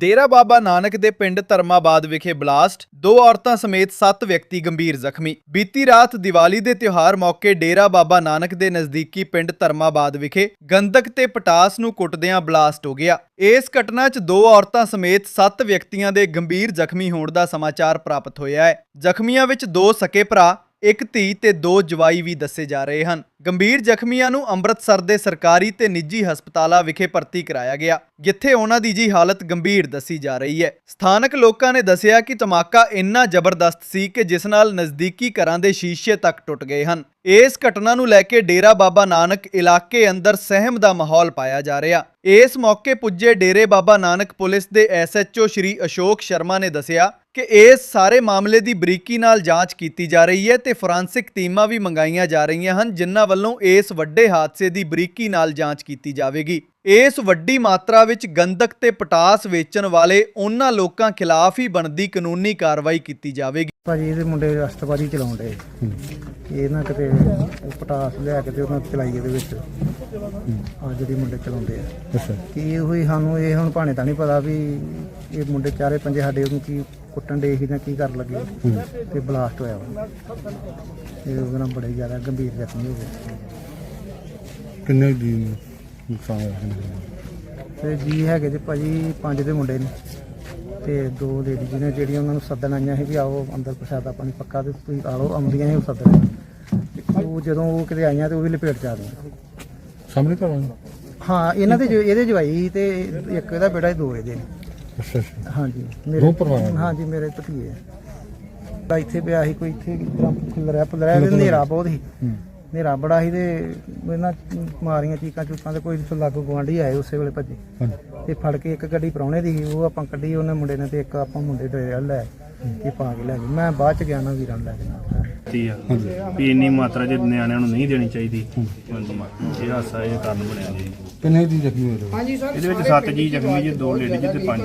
ਡੇਰਾ ਬਾਬਾ ਨਾਨਕ ਦੇ ਪਿੰਡ ਧਰਮਾਬਾਦ ਵਿਖੇ ਬਲਾਸਟ, ਦੋ ਔਰਤਾਂ ਸਮੇਤ 7 ਵਿਅਕਤੀ ਗੰਭੀਰ ਜ਼ਖਮੀ। ਬੀਤੀ ਰਾਤ ਦੀਵਾਲੀ ਦੇ ਤਿਉਹਾਰ ਮੌਕੇ ਡੇਰਾ ਬਾਬਾ ਨਾਨਕ ਦੇ ਨਜ਼ਦੀਕੀ ਪਿੰਡ ਧਰਮਾਬਾਦ ਵਿਖੇ ਗੰਧਕ ਤੇ ਪਟਾਸ ਨੂੰ ਕੁੱਟਦਿਆਂ ਬਲਾਸਟ ਹੋ ਗਿਆ। ਇਸ ਘਟਨਾ 'ਚ ਦੋ ਔਰਤਾਂ ਸਮੇਤ 7 ਵਿਅਕਤੀਆਂ ਦੇ ਗੰਭੀਰ ਜ਼ਖਮੀ ਹੋਣ ਦਾ ਸਮਾਚਾਰ ਪ੍ਰਾਪਤ ਹੋਇਆ ਹੈ। ਜ਼ਖਮੀਆਂ ਵਿੱਚ ਦੋ ਸਕੇ ਭਰਾ ਇੱਕ ਧੀ ਤੇ ਦੋ ਜਵਾਈ ਵੀ ਦੱਸੇ ਜਾ ਰਹੇ ਹਨ। ਗੰਭੀਰ ਜ਼ਖਮੀਆਂ ਨੂੰ ਅੰਮ੍ਰਿਤਸਰ ਦੇ ਸਰਕਾਰੀ ਤੇ ਨਿੱਜੀ ਹਸਪਤਾਲਾਂ ਵਿਖੇ ਭਰਤੀ ਕਰਾਇਆ ਗਿਆ, ਜਿੱਥੇ ਉਹਨਾਂ ਦੀ ਜੀ ਹਾਲਤ ਗੰਭੀਰ ਦੱਸੀ ਜਾ ਰਹੀ ਹੈ। ਸਥਾਨਕ ਲੋਕਾਂ ਨੇ ਦੱਸਿਆ ਕਿ ਧਮਾਕਾ ਇੰਨਾ ਜ਼ਬਰਦਸਤ ਸੀ ਕਿ ਜਿਸ ਨਾਲ ਨਜ਼ਦੀਕੀ ਘਰਾਂ ਦੇ ਸ਼ੀਸ਼ੇ ਤੱਕ ਟੁੱਟ ਗਏ ਹਨ। ਇਸ ਘਟਨਾ ਨੂੰ ਲੈ ਕੇ ਡੇਰਾ ਬਾਬਾ ਨਾਨਕ ਇਲਾਕੇ ਅੰਦਰ ਸਹਿਮ ਦਾ ਮਾਹੌਲ ਪਾਇਆ ਜਾ ਰਿਹਾ। ਇਸ ਮੌਕੇ ਪੁੱਜੇ ਡੇਰੇ ਬਾਬਾ ਨਾਨਕ ਪੁਲਿਸ ਦੇ ਐਸਐਚਓ ਸ਼੍ਰੀ ਅਸ਼ੋਕ ਸ਼ਰਮਾ ਨੇ ਦੱਸਿਆ ਕਿ ਇਸ ਸਾਰੇ ਮਾਮਲੇ ਦੀ ਬਰੀਕੀ ਨਾਲ ਜਾਂਚ ਕੀਤੀ ਜਾ ਰਹੀ ਹੈ ਤੇ ਫੋਰੈਂਸਿਕ ਟੀਮਾਂ ਵੀ ਮੰਗਾਈਆਂ ਜਾ ਰਹੀਆਂ ਹਨ ਜਿਨ੍ਹਾਂ ਵੱਲੋਂ ਇਸ ਵੱਡੇ ਹਾਦਸੇ ਦੀ ਬਰੀਕੀ ਨਾਲ ਜਾਂਚ ਕੀਤੀ ਜਾਵੇਗੀ। ਇਸ ਵੱਡੀ ਮਾਤਰਾ ਵਿੱਚ ਗੰਦਕ ਤੇ ਪਟਾਸ ਵੇਚਣ ਵਾਲੇ ਉਹਨਾਂ ਲੋਕਾਂ ਖਿਲਾਫ ਹੀ ਬਣਦੀ ਕਾਨੂੰਨੀ ਕਾਰਵਾਈ ਕੀਤੀ ਜਾਵੇਗੀ। ਭਾਜੀ ਇਹਦੇ ਮੁੰਡੇ ਰਸਤਬਾਜੀ ਚਲਾਉਣ ਦੇ ਇਹ ਨਾ ਕਿਤੇ ਪਟਾਸ ਲਿਆ ਕੇ ਤੇ ਉਹਨਾਂ ਚਲਾਈ ਇਹਦੇ ਵਿੱਚ। ਆ ਜਿਹੜੀ ਮੁੰਡੇ ਚਲਾਉਂਦੇ ਆ। ਅੱਛਾ। ਕੀ ਹੋਈ ਸਾਨੂੰ ਇਹ ਹੁਣ ਭਾਣੇ ਤਾਂ ਨਹੀਂ ਪਤਾ ਵੀ ਇਹ ਮੁੰਡੇ ਚਾਰੇ ਪੰਜੇ ਸਾਡੇ ਉਹਨੂੰ ਕੀ ਕੁੱਟਣ ਦੇ ਸੀ ਜਾਂ ਕੀ ਕਰਨ ਲੱਗੇ ਤੇ ਬਲਾਸਟ ਹੋਇਆ ਵਾ। ਇਹ ਉਹਦੇ ਨਾਲ ਬੜੇ ਜ਼ਿਆਦਾ ਗੰਭੀਰ ਜ਼ਖਮੀ ਹੋ ਗਏ। ਕਿੰਨੇ ਦੀ ਨੁਕਸਾਨ ਹੋਇਆ ਤੇ ਜੀ ਹੈਗੇ ਜੀ ਭਾਜੀ ਪੰਜ ਦੇ ਮੁੰਡੇ ਨੇ। ਤੇ ਦੋ ਲੇਡੀਜ਼ ਨੇ ਜਿਹੜੀਆਂ ਉਹਨਾਂ ਨੂੰ ਸੱਦਣ ਆਈਆਂ ਸੀ ਵੀ ਆਓ ਅੰਦਰ ਪ੍ਰਸ਼ਾਦਾ ਪਾਣੀ ਪੱਕਾ ਤੇ ਤੁਸੀਂ ਆ ਲਓ ਆਉਂਦੀਆਂ ਸੀ ਉਹ ਸੱਦਣ। ਤੇ ਉਹ ਜਦੋਂ ਉਹ ਕਿਤੇ ਆਈਆਂ ਤੇ ਉਹ ਵੀ ਲਪੇਟ ਚ ਆ ਗਈਆਂ। ਸਾਹਮਣੇ ਤਾਂ ਆਇਆ? ਹਾਂ ਇਹਨਾਂ ਦੇ ਜੋ- ਇਹਦੇ ਜਵਾਈ ਤੇ ਇੱਕ ਇਹਦਾ ਬੇਟਾ ਦੋ ਇਹਦੇ ਨੇ। ਅੱਛਾ ਅੱਛਾ। ਹਾਂਜੀ ਦੋ ਪਰਿਵਾਰਾਂ ਦੇ? ਹਾਂਜੀ ਮੇਰੇ ਭਤੀਏ ਤਾਂ ਇੱਥੇ ਪਿਆ ਸੀ ਕੋਈ ਇੱਥੇ ਡਰਮ ਖਿਲਰਿਆ ਪੁਲਰਿਆ ਤੇ ਹਨੇਰਾ ਬਹੁਤ ਸੀ। ਹੂੰ। ਹਨੇਰਾ ਬੜਾ ਸੀ ਤੇ ਇਹਨਾਂ ਮਾਰੀਆਂ ਚੀਕਾਂ ਚੂਕਾਂ ਤੇ ਕੋਈ ਲਾਗੂ ਗਵਾਂਢੀ ਆਏ ਉਸੇ ਵੇਲੇ ਭੱਜੇ। ਹਾਂਜੀ। ਤੇ ਫੜ ਕੇ ਇੱਕ ਗੱਡੀ ਪ੍ਰਾਹੁਣੇ ਦੀ ਸੀ ਉਹ ਆਪਾਂ ਕੱਢੀ ਉਹਨੇ ਮੁੰਡੇ ਨੇ ਤੇ ਇੱਕ ਆਪਾਂ ਮੁੰਡੇ ਦੇ ਲੈ ਕੇ ਪਾ ਕੇ ਲੈ ਗਏ। ਮੈਂ ਬਾਅਦ ਚ ਗਿਆ ਨਾ ਵੀਰਾਂ ਨੂੰ ਲੈ ਕੇ ਨਾਲ। ਦਿੱਤੀ ਆ। ਵੀ ਇੰਨੀ ਮਾਤਰਾ ਚ ਨਿਆਣਿਆਂ ਨੂੰ ਨਹੀਂ ਦੇਣੀ ਚਾਹੀਦੀ। ਹਾਂਜੀ। ਇਹ ਹਾਸਾ ਇਹ ਕਾਰਨ ਬਣਿਆ ਜੀ। ਕਿੰਨੇ ਦੀ ਜ਼ਖਮੀ ਹੋਏ ਇਹਦੇ ਵਿੱਚ ਸੱਤ ਜੀ ਜ਼ਖਮੀ ਜੀ ਦੋ ਲੇਡੀਜ਼ ਤੇ ਪੰਜ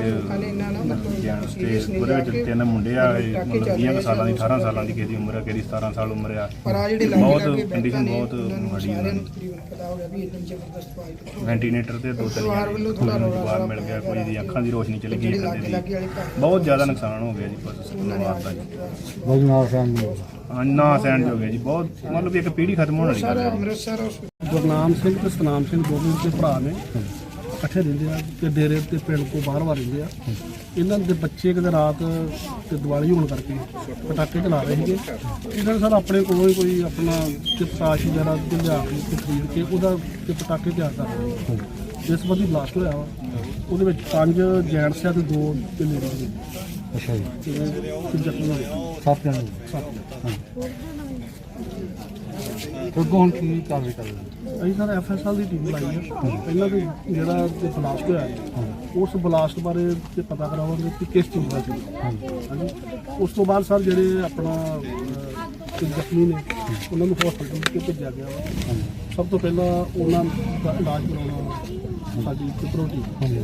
ਜੈਂਟਸ ਤੇ ਉਹਦੇ ਵਿੱਚ ਤਿੰਨ ਮੁੰਡੇ ਆ ਇਹ ਮਤਲਬ 20 ਕੁ ਸਾਲਾਂ ਦੀ 18 ਸਾਲਾਂ ਦੀ ਕਿਸੇ ਦੀ ਉਮਰ ਆ ਕਿਸੇ ਦੀ 17 ਸਾਲ ਉਮਰ ਆ। ਬਹੁਤ ਕੰਡੀਸ਼ਨ ਬਹੁਤ ਮਾੜੀ ਉਹਨਾਂ ਦੀ ਵੈਂਟੀਲੇਟਰ ਤੇ ਦੋ ਤਿੰਨ ਜਵਾਬ ਮਿਲ ਗਿਆ ਕੋਈ ਦੀ ਅੱਖਾਂ ਦੀ ਰੋਸ਼ਨੀ ਚਲੀ ਗਈ ਦੀ। ਬਹੁਤ ਜ਼ਿਆਦਾ ਨੁਕਸਾਨ ਹੋ ਗਿਆ ਜੀ ਬਸ ਪਰਿਵਾਰ ਦਾ ਜੀ। ਬਜਨਾਰ ਸਾਹਿਬ ਨੂੰ ਹਾਂ, ਨਾ ਸੈਂਡ ਹੋ ਜੀ ਬਹੁਤ ਮਤਲਬ ਵੀ ਇੱਕ ਪੀੜ੍ਹੀ ਖਤਮ ਹੋਣ ਵਾਲੀ ਗੱਲ ਹੈ। ਗੁਰਨਾਮ ਸਿੰਘ ਤੇ ਸਤਨਾਮ ਸਿੰਘ ਦੋਵੇਂ ਦੇ ਭਰਾ ਨੇ। ਇਕੱਠੇ ਰਹਿੰਦੇ ਆ ਤੇ ਡੇਰੇ ਤੇ ਪਿੰਡ ਤੋਂ ਬਾਹਰ ਬਾਹਰ ਰਹਿੰਦੇ ਆ। ਇਹਨਾਂ ਦੇ ਬੱਚੇ ਕਿਤੇ ਰਾਤ ਤੇ ਦੀਵਾਲੀ ਹੋਣ ਕਰਕੇ ਪਟਾਕੇ ਚਲਾ ਰਹੇ ਸੀਗੇ। ਇਹਨਾਂ ਨੇ ਸਰ ਆਪਣੇ ਕੋਲੋਂ ਹੀ ਕੋਈ ਆਪਣਾ ਤੇ ਪਤਾਸ਼ ਵਗੈਰਾ ਲਿਆ ਕੇ ਤੇ ਖਰੀਦ ਕੇ ਉਹਦਾ ਤੇ ਪਟਾਕੇ ਤਿਆਰ ਕਰ ਰਹੇ ਸੀ ਇਸ ਸੰਬੰਧੀ ਬਲਾਸਟ ਹੋਇਆ ਵਾ। ਉਹਦੇ ਵਿੱਚ ਪੰਜ ਜੈਂਟਸ ਆ ਤੇ ਦੋ ਤੇ ਲੇਡੀਜ਼ ਨੇ। ਅੱਛਾ ਜੀ ਤੇ ਤੇ ਜ਼ਖਮੀ ਸੱਤ ਜਣੇ ਸੱਤ ਅੱਗੋਂ ਹੁਣ ਕੀ ਕਾਰਵਾਈ ਕਰ ਰਹੇ ਅਸੀਂ ਸਰ ਐਫਐਸਐਲ ਦੀ ਟੀਮ ਲਾਈ ਹੈ ਪਹਿਲਾਂ ਤੇ ਜਿਹੜਾ ਤੇ ਬਲਾਸਟ ਹੋਇਆ ਹੈ, ਉਸ ਬਲਾਸਟ ਬਾਰੇ ਤੇ ਪਤਾ ਕਰਾਵਾਂਗੇ ਕਿ ਕਿਸ ਚੀਜ਼ ਦਾ ਸੀ ਹਾਂਜੀ ਉਸ ਤੋਂ ਬਾਅਦ ਸਰ ਜਿਹੜੇ ਆਪਣਾ ਅਹ, ਤੇ ਜ਼ਖਮੀ ਨੇ ਉਹਨਾਂ ਨੂੰ ਹਸਪਤਾਲ ਵਿੱਚ ਭੇਜਿਆ ਗਿਆ ਵਾ ਸਭ ਤੋਂ ਪਹਿਲਾਂ ਉਹਨਾਂ ਦਾ ਇਲਾਜ ਕਰਾਉਣਾ ਸਾਡੀ ਪ੍ਰਾਇੋਰਟੀ ਹਾਂਜੀ